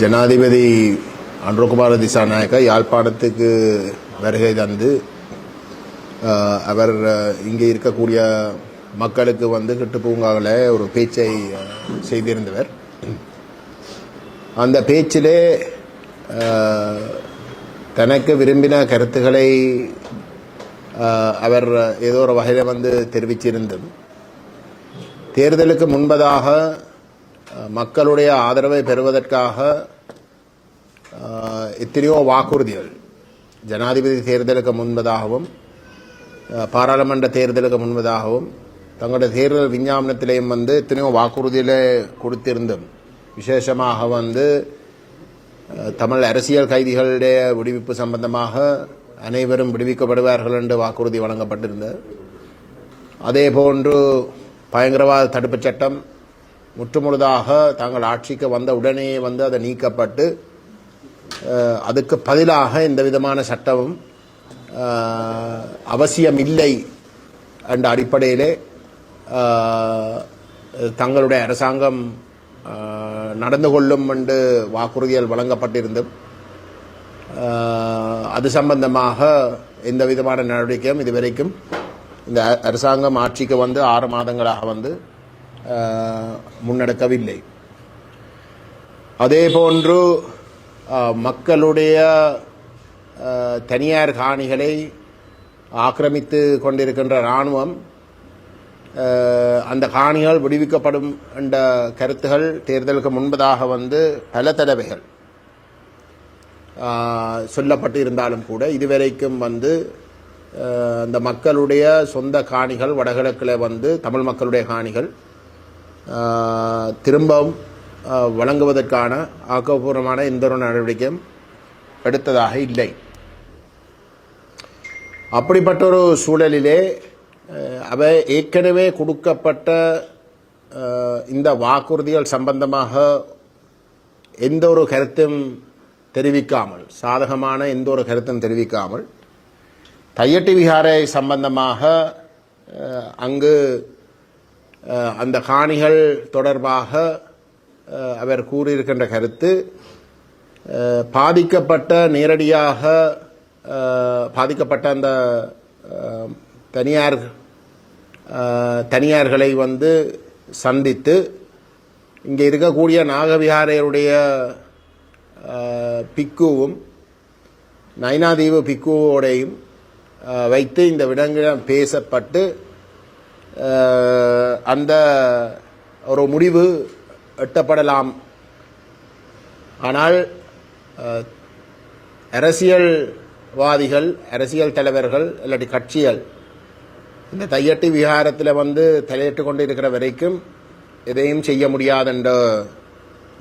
ஜனாதிபதி அன்றகுமார திசாநாயக்க யாழ்ப்பாணத்துக்கு வருகை தந்து அவர் இங்கே இருக்கக்கூடிய மக்களுக்கு வந்து கிட்டுப்பூங்காவில் ஒரு பேச்சை செய்திருந்தவர். அந்த பேச்சிலே தனக்கு விரும்பின கருத்துக்களை அவர் ஏதோ ஒரு வகையில் வந்து தெரிவிச்சிருந்தது. தேர்தலுக்கு முன்பதாக மக்களுடைய ஆதரவை பெறுவதற்காக எத்தனையோ வாக்குறுதிகள். ஜனாதிபதி தேர்தலுக்கு முன்பதாகவும் பாராளுமன்ற தேர்தலுக்கு முன்பதாகவும் தங்களுடைய தேர்தல் விஞ்ஞாபனத்திலேயும் வந்து எத்தனையோ வாக்குறுதிகளை கொடுத்திருந்தும் விசேஷமாக வந்து தமிழ் அரசியல் கைதிகளுடைய விடுவிப்பு சம்பந்தமாக அனைவரும் விடுவிக்கப்படுவார்கள் என்று வாக்குறுதி வழங்கப்பட்டிருந்தது. அதே போன்று பயங்கரவாத தடுப்புச் சட்டம் முற்றுமுழுதாக தாங்கள் ஆட்சிக்கு வந்த உடனே வந்து அதை நீக்கப்பட்டு அதுக்கு பதிலாக இந்த விதமான சட்டமும் அவசியமில்லை என்ற அடிப்படையிலே தங்களுடைய அரசாங்கம் நடந்து கொள்ளும் என்று வாக்குறுதிகள் வழங்கப்பட்டிருந்தும் அது சம்பந்தமாக எந்த விதமான நடவடிக்கையும் இதுவரைக்கும் இந்த அரசாங்கம் ஆட்சிக்கு வந்து ஆறு மாதங்களாக வந்து முன்னெடுக்கவில்லை. அதே போன்று மக்களுடைய தனியார் காணிகளை ஆக்கிரமித்து கொண்டிருக்கின்ற இராணுவம் அந்த காணிகள் விடுவிக்கப்படும் என்ற கருத்துகள் தேர்தலுக்கு முன்பதாக வந்து பல தடவைகள் சொல்லப்பட்டு இருந்தாலும் கூட இதுவரைக்கும் வந்து அந்த மக்களுடைய சொந்த காணிகள் வடகிழக்கில் வந்து தமிழ் மக்களுடைய காணிகள் திரும்பவும் வழங்குவதற்கான ஆக்கப்பூர்வமான எந்த ஒரு நடவடிக்கையும் எடுத்ததாக இல்லை. அப்படிப்பட்ட ஒரு சூழலிலே அவை ஏற்கனவே கொடுக்கப்பட்ட இந்த வாக்குறுதிகள் சம்பந்தமாக எந்த ஒரு கருத்தும் தெரிவிக்காமல் சாதகமான எந்த ஒரு கருத்தும் தெரிவிக்காமல் தையட்டி விகாரை சம்பந்தமாக அங்கு அந்த காணிகள் தொடர்பாக அவர் கூறியிருக்கின்ற கருத்து பாதிக்கப்பட்ட நேரடியாக பாதிக்கப்பட்ட அந்த தனியார் தனியார்களை வந்து சந்தித்து இங்கே இருக்கக்கூடிய நாகவிகாரையருடைய பிக்குவும் நைனாதீவு பிக்குவோடையும் வைத்து இந்த விடங்கிடம் பேசப்பட்டு அந்த ஒரு முடிவு எட்டப்படலாம். ஆனால் அரசியல்வாதிகள் அரசியல் தலைவர்கள் இல்லாட்டி கட்சிகள் இந்த தையட்டி விகாரத்தில் வந்து தலையிட்டு கொண்டு இருக்கிற வரைக்கும் எதையும் செய்ய முடியாதென்ற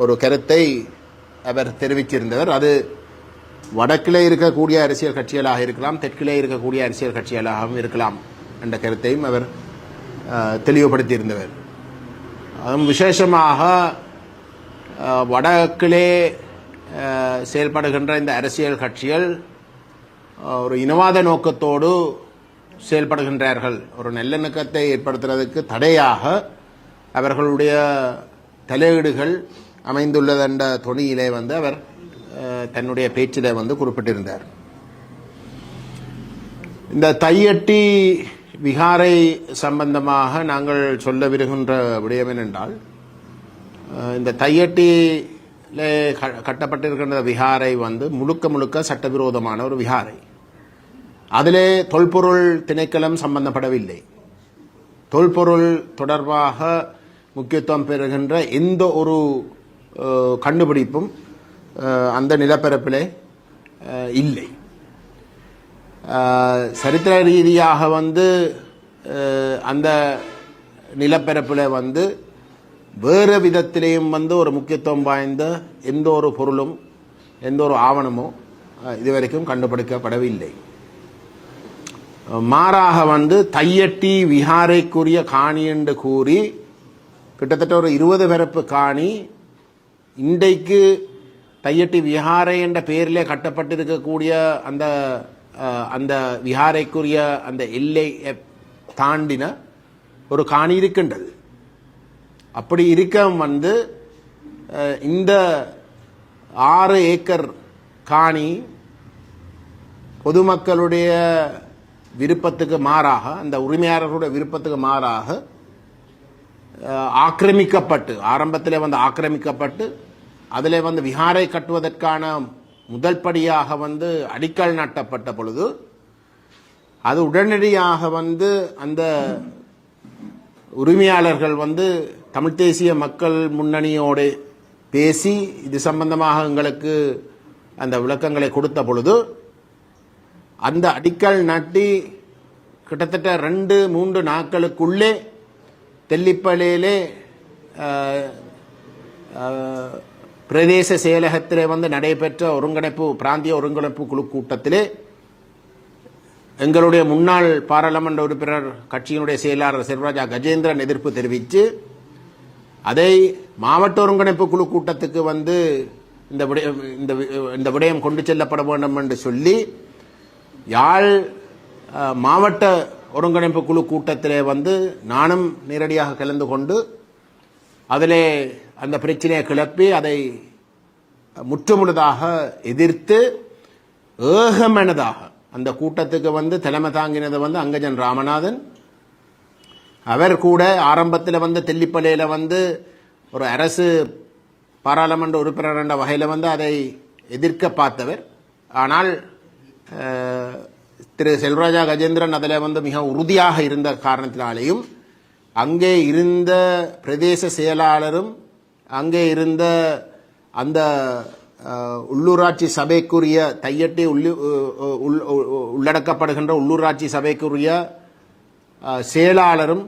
ஒரு கருத்தை அவர் தெரிவித்திருந்தவர். அது வடக்கிலே இருக்கக்கூடிய அரசியல் கட்சிகளாக இருக்கலாம் தெற்கிலே இருக்கக்கூடிய அரசியல் கட்சிகளாகவும் இருக்கலாம் என்ற கருத்தையும் அவர் தெளிவுபடுத்தியிருந்தவர். அதுவும் விசேஷமாக வடக்கிலே செயல்படுகின்ற இந்த அரசியல் கட்சிகள் ஒரு இனவாத நோக்கத்தோடு செயல்படுகின்றார்கள். ஒரு நல்லிணக்கத்தை ஏற்படுத்துறதுக்கு தடையாக அவர்களுடைய தலையீடுகள் அமைந்துள்ளதென்ற தொனியிலே வந்து அவர் தன்னுடைய பேச்சிலே வந்து குறிப்பிட்டிருந்தார். இந்த தையட்டி விகாரை சம்பந்தமாக நாங்கள் சொல்ல விருகின்ற விடயம் என்னென்றால் இந்த தையட்டிலே க- கட்டப்பட்டிருக்கின்ற விகாரை வந்து முழுக்க முழுக்க சட்டவிரோதமான ஒரு விகாரை. அதிலே தொல்பொருள் திணைக்களம் சம்பந்தப்படவில்லை. தொல்பொருள் தொடர்பாக முக்கியத்துவம் பெறுகின்ற எந்த ஒரு கண்டுபிடிப்பும் அந்த நிலப்பரப்பிலே இல்லை. சரித்திர ரீதியாக வந்து அந்த நிலப்பரப்பில் வந்து வேறு விதத்திலேயும் வந்து ஒரு முக்கியத்துவம் வாய்ந்த எந்த ஒரு பொருளும் எந்த ஒரு ஆவணமோ இதுவரைக்கும் கண்டுபிடிக்கப்படவில்லை. மாறாக வந்து தையட்டி விஹாரைக்குரிய காணி என்று கூறி கிட்டத்தட்ட ஒரு இருபது பிறப்பு காணி இன்றைக்கு தையட்டி விஹாரை என்ற பெயரிலே கட்டப்பட்டிருக்கக்கூடிய அந்த அந்த விஹாரைக்குரிய அந்த எல்லை தாண்டின ஒரு காணி இருக்கின்றது. அப்படி இருக்க வந்து இந்த ஆறு ஏக்கர் காணி பொதுமக்களுடைய விருப்பத்துக்கு மாறாக அந்த உரிமையாளர்களுடைய விருப்பத்துக்கு மாறாக ஆக்கிரமிக்கப்பட்டு ஆரம்பத்தில் வந்து ஆக்கிரமிக்கப்பட்டு அதில் வந்து விஹாரை கட்டுவதற்கான முதல் படியாக வந்து அடிக்கல் நாட்டப்பட்ட பொழுது அது உடனடியாக வந்து அந்த உரிமையாளர்கள் வந்து தமிழ் தேசிய மக்கள் முன்னணியோடு பேசி இது சம்பந்தமாக எங்களுக்கு அந்த விளக்கங்களை கொடுத்த பொழுது அந்த அடிக்கல் நாட்டி கிட்டத்தட்ட ரெண்டு மூன்று நாட்களுக்குள்ளே தெல்லிப்பள்ளியிலே பிரதேச செயலகத்திலே வந்து நடைபெற்ற ஒருங்கிணைப்பு பிராந்திய ஒருங்கிணைப்பு குழு கூட்டத்திலே எங்களுடைய முன்னாள் பாராளுமன்ற உறுப்பினர் கட்சியினுடைய செயலாளர் செல்வராஜா கஜேந்திரன் எதிர்ப்பு தெரிவித்து அதை மாவட்ட ஒருங்கிணைப்பு குழு கூட்டத்துக்கு வந்து இந்த விடயம் இந்த இந்த விடயம் கொண்டு செல்லப்பட வேண்டும் என்று சொல்லி யாழ் மாவட்ட ஒருங்கிணைப்பு குழு கூட்டத்திலே வந்து நானும் நேரடியாக கலந்து கொண்டு அதிலே அந்த பிரச்சனையை கிளப்பி அதை முற்றுமுழுதாக எதிர்த்து ஏகமனதாக அந்த கூட்டத்துக்கு வந்து தலைமை தாங்கினது வந்து அங்கஜன் ராமநாதன். அவர் கூட ஆரம்பத்தில் வந்து தெல்லிப்பள்ளியில் வந்து ஒரு அரசு பாராளுமன்ற உறுப்பினர் என்ற வகையில் வந்து அதை எதிர்க்க பார்த்தவர். ஆனால் திரு செல்வராஜா கஜேந்திரன் அதில் வந்து மிக உறுதியாக இருந்த காரணத்தினாலேயும் அங்கே இருந்த பிரதேச செயலாளரும் அங்கே இருந்த அந்த உள்ளூராட்சி சபைக்குரிய தையட்டி உள்ளு உள்- உள்ளடக்கப்படுகின்ற உள்ளூராட்சி சபைக்குரிய செயலாளரும்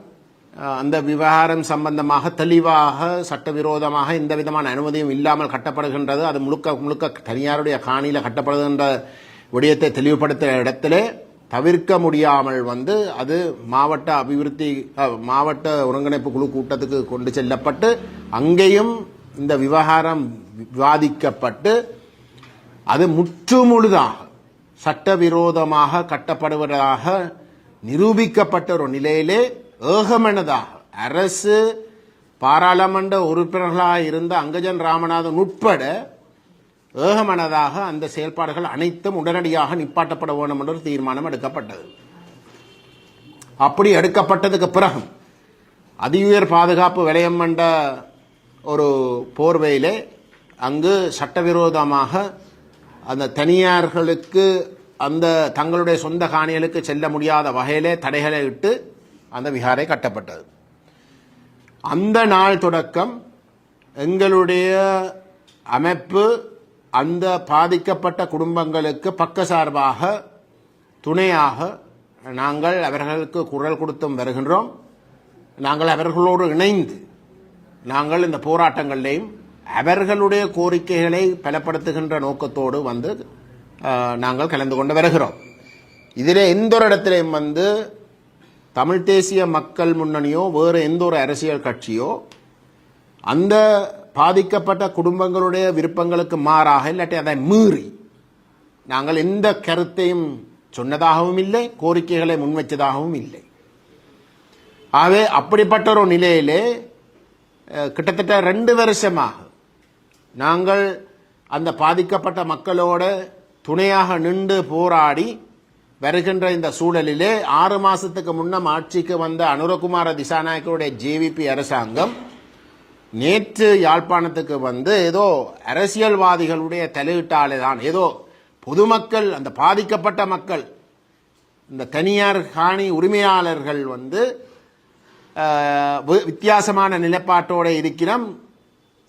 அந்த விவகாரம் சம்பந்தமாக தெளிவாக சட்டவிரோதமாக எந்த விதமான அனுமதியும் இல்லாமல் கட்டப்படுகின்றது. அது முழுக்க முழுக்க தனியாருடைய காணியில் கட்டப்படுகின்ற விடயத்தை தெளிவுபடுத்துகிற இடத்திலே தவிர்க்க முடியாமல் வந்து அது மாவட்ட அபிவிருத்தி மாவட்ட ஒருங்கிணைப்பு குழு கூட்டத்துக்கு கொண்டு செல்லப்பட்டு அங்கேயும் இந்த விவகாரம் விவாதிக்கப்பட்டு அது முற்றுமுழுதாக சட்டவிரோதமாக கட்டப்படுவதாக நிரூபிக்கப்பட்ட ஒரு நிலையிலே ஏகமனதாக அரசு பாராளுமன்ற உறுப்பினர்களாக இருந்த அங்கஜன் ராமநாதன் உட்பட ஏகமனதாக அந்த செயல்பாடுகள் அனைத்தும் உடனடியாக நிப்பாட்டப்பட வேண்டும் என்ற தீர்மானம் எடுக்கப்பட்டது. அப்படி எடுக்கப்பட்டதுக்கு பிறகு அதிஉயர் பாதுகாப்பு விலையம் என்ற ஒரு போர்வையிலே அங்கு சட்டவிரோதமாக அந்த தனியார்களுக்கு அந்த தங்களுடைய சொந்த காணிகளுக்கு செல்ல முடியாத வகையிலே தடைகளை இட்டு அந்த விகாரை கட்டப்பட்டது. அந்த நாள் தொடக்கம் எங்களுடைய அமைப்பு அந்த பாதிக்கப்பட்ட குடும்பங்களுக்கு பக்கசார்பாக துணையாக நாங்கள் அவர்களுக்கு குரல் கொடுத்தும் வருகின்றோம். நாங்கள் அவர்களோடு இணைந்து நாங்கள் இந்த போராட்டங்களிலையும் அவர்களுடைய கோரிக்கைகளை பலப்படுத்துகின்ற நோக்கத்தோடு வந்து நாங்கள் கலந்து கொண்டு வருகிறோம். இதில் எந்த ஒரு இடத்திலையும் வந்து தமிழ் தேசிய மக்கள் முன்னணியோ வேறு எந்த ஒரு அரசியல் கட்சியோ அந்த பாதிக்கப்பட்ட குடும்பங்களுடைய விருப்பங்களுக்கு மாறாக இல்லாட்டி அதை மீறி. நாங்கள் எந்த கருத்தையும் சொன்னதாகவும் இல்லை கோரிக்கைகளை முன்வைச்சதாகவும் இல்லை. ஆகவே அப்படிப்பட்ட ஒரு நிலையிலே கிட்டத்தட்ட ரெண்டு வருஷமாக நாங்கள் அந்த பாதிக்கப்பட்ட மக்களோட துணையாக நின்று போராடி வருகின்ற இந்த சூழலிலே ஆறு மாசத்துக்கு முன்னம் ஆட்சிக்கு வந்த அனுரகுமார திசாநாயக்கருடைய ஜேவிபி அரசாங்கம் நேற்று யாழ்ப்பாணத்துக்கு வந்து ஏதோ அரசியல்வாதிகளுடைய தலையீட்டாலே தான் ஏதோ பொதுமக்கள் அந்த பாதிக்கப்பட்ட மக்கள் இந்த தனியார் காணி உரிமையாளர்கள் வந்து வித்தியாசமான நிலைப்பாட்டோடு இருக்கிறோம்.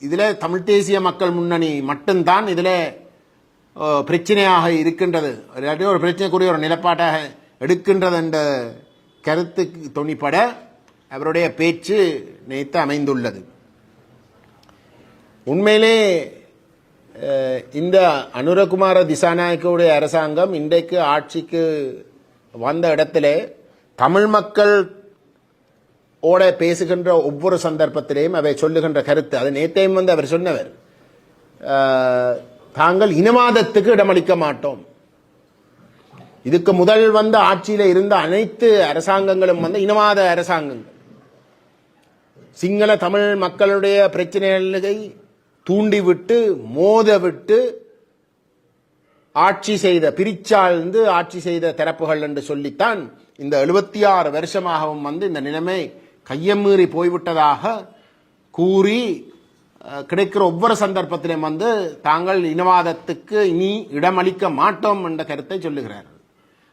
இதில் தமிழ் தேசிய மக்கள் முன்னணி மட்டும்தான் இதில் பிரச்சனையாக இருக்கின்றது. இல்லாட்டி ஒரு பிரச்சனைக்குரிய ஒரு நிலைப்பாட்டாக எடுக்கின்றது என்ற கருத்துக்கு துணிப்பட அவருடைய பேச்சு நேற்று அமைந்துள்ளது. உண்மையிலே இந்த அனுரகுமார திசாநாயக்கவுடைய அரசாங்கம் இன்றைக்கு ஆட்சிக்கு வந்த இடத்துல தமிழ் மக்கள் ஓட பேசுகின்ற ஒவ்வொரு சந்தர்ப்பத்திலேயும் அவை சொல்லுகின்ற கருத்து. அது நேற்றையும் வந்து அவர் சொன்னவர். தாங்கள் இனவாதத்துக்கு இடமளிக்க மாட்டோம். இதுக்கு முதல் வந்த ஆட்சியில் இருந்த அனைத்து அரசாங்கங்களும் வந்து இனவாத அரசாங்கங்கள். சிங்கள தமிழ் மக்களுடைய பிரச்சனைகளை தூண்டிவிட்டு மோதவிட்டு ஆட்சி செய்த பிரிச்சாழ்ந்து ஆட்சி செய்த தரப்புகள் என்று சொல்லித்தான் இந்த எழுபத்தி ஆறு வருஷமாகவும் வந்து இந்த நிலைமை கையமீறி போய்விட்டதாக கூறி கிடைக்கிற ஒவ்வொரு சந்தர்ப்பத்திலும் வந்து தாங்கள் இனவாதத்துக்கு இனி இடமளிக்க மாட்டோம் என்ற கருத்தை சொல்லுகிறார்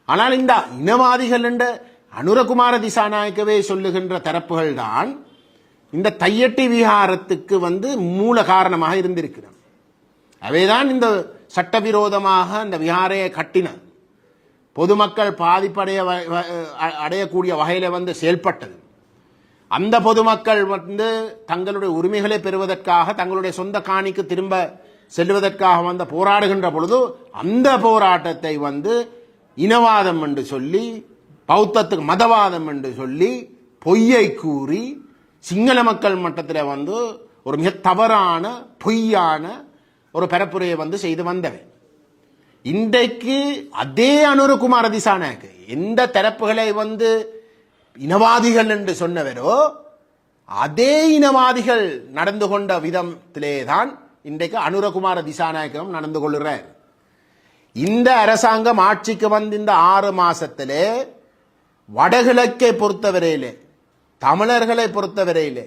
ஆனால் இந்த இனவாதிகள் என்ற அனுரகுமார திசாநாயக்கவே சொல்லுகின்ற தரப்புகள் தான் இந்த தையட்டி விஹாரத்துக்கு வந்து மூல காரணமாக இருந்திருக்கிறது. அவைதான் இந்த சட்டவிரோதமாக அந்த விஹாரையை கட்டின. பொதுமக்கள் பாதிப்படைய வ- அடையக்கூடிய வகையில் வந்து செயல்பட்டது. அந்த பொதுமக்கள் வந்து தங்களுடைய உரிமைகளை பெறுவதற்காக தங்களுடைய சொந்த காணிக்கு திரும்ப செல்வதற்காக வந்து போராடுகின்ற பொழுது அந்த போராட்டத்தை வந்து இனவாதம் என்று சொல்லி பௌத்தத்துக்கு மதவாதம் என்று சொல்லி பொய்யை கூறி சிங்கள மக்கள் மட்டத்தில் வந்து ஒரு மிக தவறான பொய்யான ஒரு பரப்புரையை வந்து செய்து வந்தவை. இன்றைக்கு அதே அனுரகுமார திசாநாயக்கு எந்த தரப்புகளை வந்து இனவாதிகள் என்று சொன்னவரோ அதே இனவாதிகள் நடந்து கொண்ட விதத்திலே தான் இன்றைக்கு அனுரகுமார திசாநாயகம் நடந்து கொள்கிறார். இந்த அரசாங்கம் ஆட்சிக்கு வந்த இந்த ஆறு மாசத்திலே வடகிழக்கை பொறுத்தவரையிலே தமிழர்களை பொறுத்தவரையிலே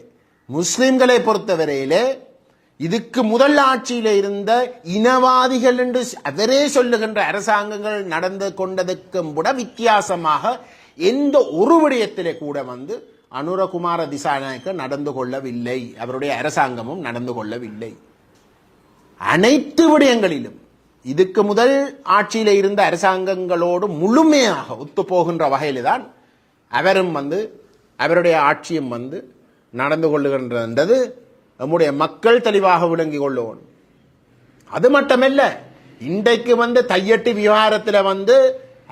முஸ்லிம்களை பொறுத்தவரையிலே இதுக்கு முதல் ஆட்சியில் இருந்த இனவாதிகள் என்று அவரே சொல்லுகின்ற அரசாங்கங்கள் நடந்து கொண்டதுக்கும் கூட வித்தியாசமாக எந்த ஒரு விடயத்திலே கூட வந்து அனுரகுமார திசாநாயக்க நடந்து கொள்ளவில்லை. அவருடைய அரசாங்கமும் நடந்து கொள்ளவில்லை. அனைத்து விடயங்களிலும் இதுக்கு முதல் ஆட்சியில் இருந்த அரசாங்கங்களோடு முழுமையாக ஒத்து போகின்ற தான் அவரும் வந்து அவருடைய ஆட்சியும் வந்து நடந்து கொள்ளுகின்றது. நம்முடைய மக்கள் தெளிவாக விளங்கி கொள்ளுவோம். அது மட்டுமல்ல இன்றைக்கு வந்து தையட்டு விவகாரத்தில் வந்து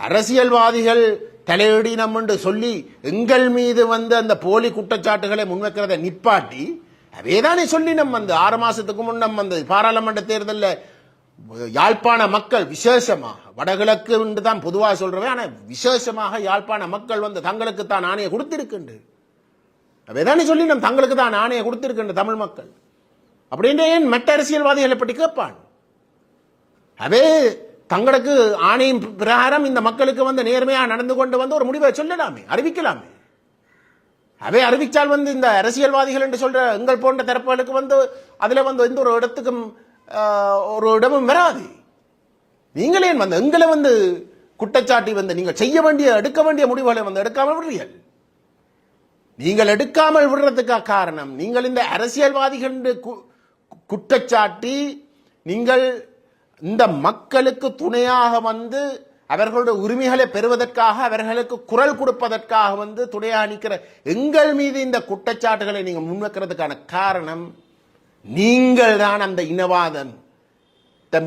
அரசியல்வாதிகள் தலையிடினம் என்று சொல்லி எங்கள் மீது வந்து அந்த போலி குற்றச்சாட்டுகளை முன்வைக்கிறதை நிப்பாட்டி அவேதானே சொல்லி நம்ம வந்து ஆறு மாசத்துக்கு முன்னம் வந்து பாராளுமன்ற தேர்தலில் யாழ்ப்பாண மக்கள் விசேஷமாக வடகிழக்கு என்று தான் பொதுவாக சொல்கிறவன் ஆனால் விசேஷமாக யாழ்ப்பாண மக்கள் வந்து தங்களுக்கு தான் ஆணையை கொடுத்திருக்கின்ற அவைதானே சொல்லி நம் தங்களுக்கு தான் ஆணையை கொடுத்திருக்கின்ற தமிழ் மக்கள். அப்படின்ற ஏன் மற்ற அரசியல்வாதிகளை பற்றி கேட்பான்? அவே தங்களுக்கு ஆணையின் பிரகாரம் இந்த மக்களுக்கு வந்து நேர்மையாக நடந்து கொண்டு வந்து ஒரு முடிவை சொல்லலாமே அறிவிக்கலாமே. அவை அறிவிச்சால் வந்து இந்த அரசியல்வாதிகள் என்று சொல்ற எங்கள் போன்ற தரப்புகளுக்கு வந்து அதில் வந்து எந்த ஒரு இடத்துக்கும் ஒரு இடமும் வராது. நீங்களே வந்து எங்களை வந்து குற்றச்சாட்டி வந்து நீங்கள் செய்ய வேண்டிய எடுக்க வேண்டிய முடிவுகளை வந்து எடுக்காமல் விடுறீர்கள். நீங்கள் எடுக்காமல் விடுறதுக்கு காரணம் நீங்கள் இந்த அரசியல்வாதிகள் கு- குற்றச்சாட்டி நீங்கள் இந்த மக்களுக்கு துணையாக வந்து அவர்களுடைய உரிமைகளை பெறுவதற்காக அவர்களுக்கு குரல் கொடுப்பதற்காக வந்து துணையாக நிற்கிற எங்கள் மீது இந்த குற்றச்சாட்டுகளை நீங்கள் முன்வைக்கிறதுக்கான காரணம் நீங்கள் தான் அந்த இனவாதம்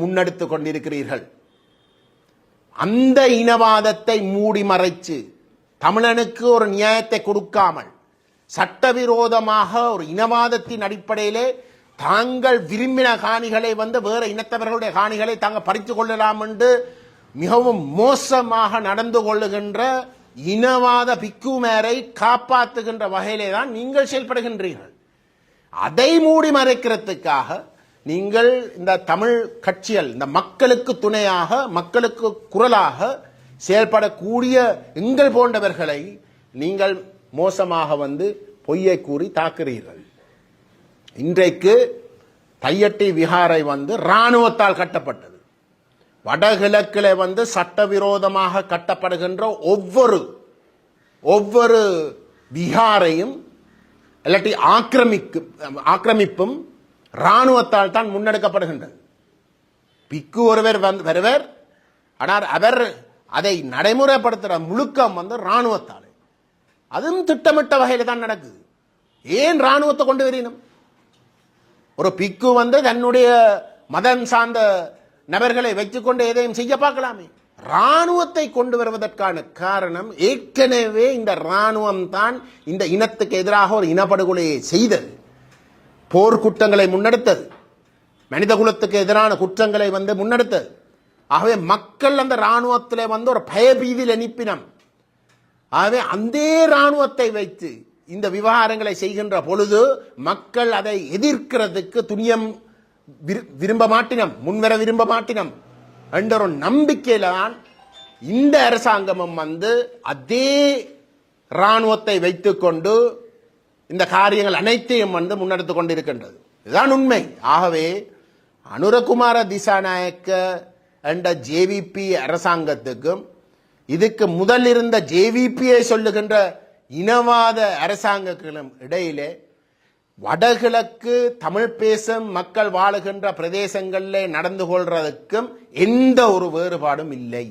முன்னெடுத்து கொண்டிருக்கிறீர்கள். அந்த இனவாதத்தை மூடி மறைச்சு தமிழனுக்கு ஒரு நியாயத்தை கொடுக்காமல் சட்டவிரோதமாக ஒரு இனவாதத்தின் அடிப்படையிலே தாங்கள் விரும்பின காணிகளை வந்து வேற இனத்தவர்களுடைய காணிகளை தாங்கள் பறித்து கொள்ளலாம் என்று மிகவும் மோசமாக நடந்து கொள்ளுகின்ற இனவாத பிக்குமேரை காப்பாற்றுகின்ற வகையிலே தான் நீங்கள் செயல்படுகின்றீர்கள். அதை மூடி மறைக்கிறதுக்காக நீங்கள் இந்த தமிழ் கட்சிகள் இந்த மக்களுக்கு துணையாக மக்களுக்கு குரலாக செயல்படக்கூடிய எங்கள் போன்றவர்களை நீங்கள் மோசமாக வந்து பொய்யை கூறி தாக்குறீர்கள். இன்றைக்கு தையட்டி விகாரை வந்து இராணுவத்தால் கட்டப்பட்டது. வடகிழக்கில் வந்து சட்டவிரோதமாக கட்டப்படுகின்ற ஒவ்வொரு ஒவ்வொரு விகாரையும் இல்லாட்டி ஆக்கிரமிக்கும் ஆக்கிரமிப்பும் இராணுவத்தால் தான் முன்னெடுக்கப்படுகின்றது. பிக்கு ஒருவர் வந்து வருவர் ஆனால் அவர் அதை நடைமுறைப்படுத்துகிற முழுக்கம் வந்து இராணுவத்தால். அதுவும் திட்டமிட்ட வகையில் தான் நடக்குது. ஏன் இராணுவத்தை கொண்டு வரணும் ஒரு பிக்கு வந்து தன்னுடைய மதம் சார்ந்த நபர்களை வைத்துக்கொண்டு எதையும் செய்ய பார்க்கலாமே. ராணுவத்தை கொண்டு வருவதற்கான காரணம் ஏற்கனவே இந்த ராணுவம் தான் இந்த இனத்துக்கு எதிராக ஒரு இனப்படுகொலையை செய்தது. போர்க்குற்றங்களை முன்னெடுத்தது. மனித குலத்துக்கு எதிரான குற்றங்களை வந்து முன்னெடுத்தது. ஆகவே மக்கள் அந்த ராணுவத்தில் வந்து ஒரு பயபீதியில் அனுப்பினம் ஆகவே அந்த ராணுவத்தை வைத்து இந்த விவகாரங்களை செய்கின்ற பொழுது மக்கள் அதை எதிர்க்கிறதுக்கு துணியம் விரு- விரும்ப மாட்டினம் முன்வர விரும்ப மாட்டினம். என்ற ஒரு நம்பிக்கையில தான் இந்த அரசாங்கமும் வந்து அதே இராணுவத்தை வைத்துக்கொண்டு இந்த காரியங்கள் அனைத்தையும் வந்து முன்னெடுத்து கொண்டிருக்கின்றது. இதுதான் உண்மை. ஆகவே அனுரகுமார திசாநாயக்க என்ற ஜேவிபி அரசாங்கத்துக்கும் இதுக்கு முதல் இருந்த ஜேவிபியை சொல்லுகின்ற இனவாத அரசாங்கங்களும் இடையிலே வடகிழக்கு தமிழ் பேசும் மக்கள் வாழுகின்ற பிரதேசங்களில் நடந்து கொள்றதுக்கும் எந்த ஒரு வேறுபாடும் இல்லை.